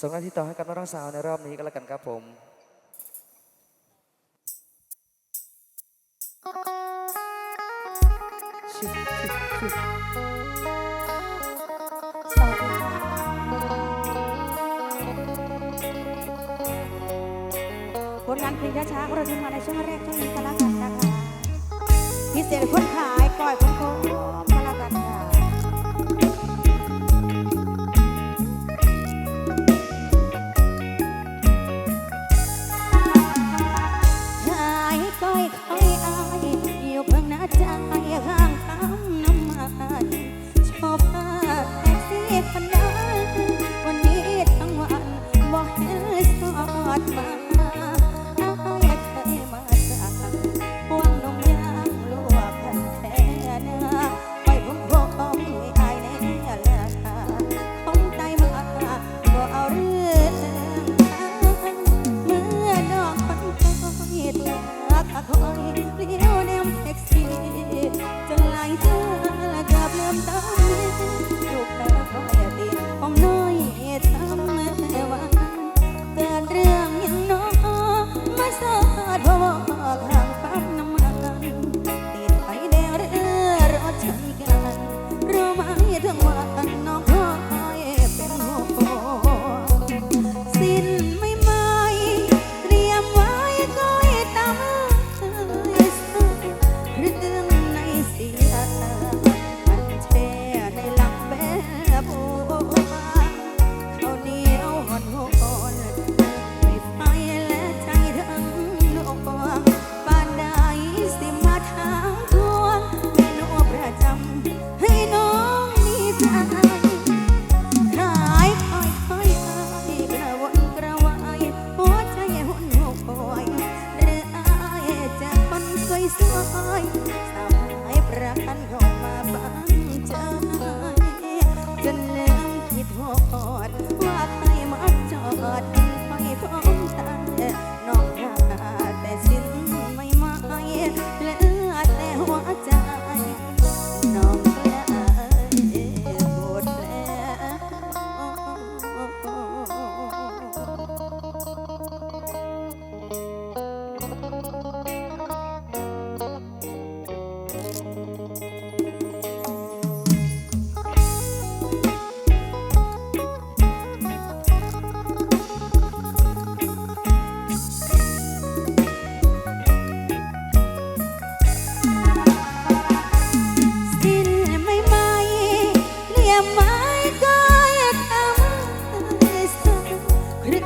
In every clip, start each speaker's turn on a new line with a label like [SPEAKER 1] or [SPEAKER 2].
[SPEAKER 1] ส่งหน้าที่ต่อให้กับน้องสาวในรอบนี้ก็แล้วกันครับผมชิ
[SPEAKER 2] ผลงานเพลงช้าๆของเราจะมาในช่วงแรกช่วงนี้การแล้วกันพิเศษคน feel them experience. ายสาวยประกันยอมมาบ้าง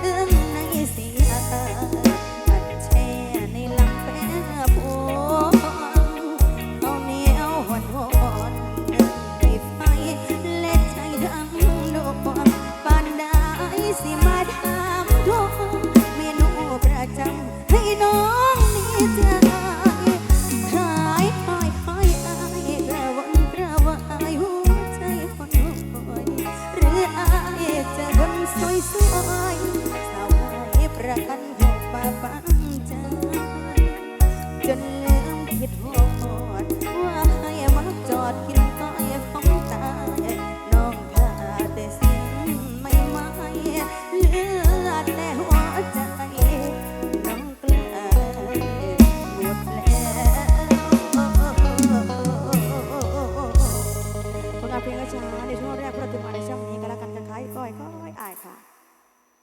[SPEAKER 2] ขึ้ในเสียอัดแช่ในลำแปรพวงเอาเนียหวนวอนไปไฟและใจทั้งดวงนได้สิมาถามทเมนูประจให้น้องนี่จ้าสวยสวย ประกันหกป่าบางจากจนลืมคิดหก